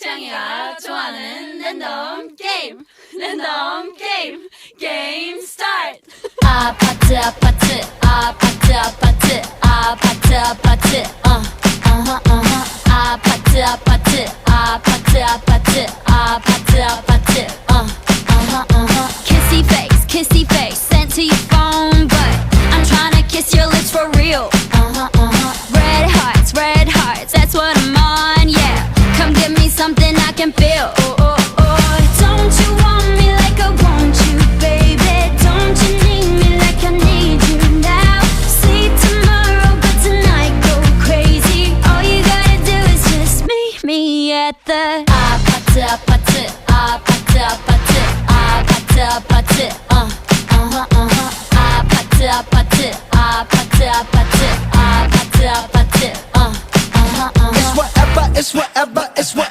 태양이가 좋아하는 랜덤 게임. 랜덤 게임. 게임 스타트. 아파트 아파트 아파트 아파트 아파트 아파트 어 어허 어허. 아파트 아파트 아파트 아파트 아파트 아파트 something I can feel. Oh, oh, oh. Don't you want me like I want you, baby? Don't you need me like I need you now? Sleep tomorrow, but tonight go crazy. All you gotta do is just meet me at the. Ah, pat up, pat up, ah, pat up, pat up, ah, pat up, pat up, uh, uh huh, uh huh. Ah, pat up, pat up, ah, pat up, pat up, ah, pat up, pat uh, uh huh, uh. It's whatever, it's whatever, it's whatever.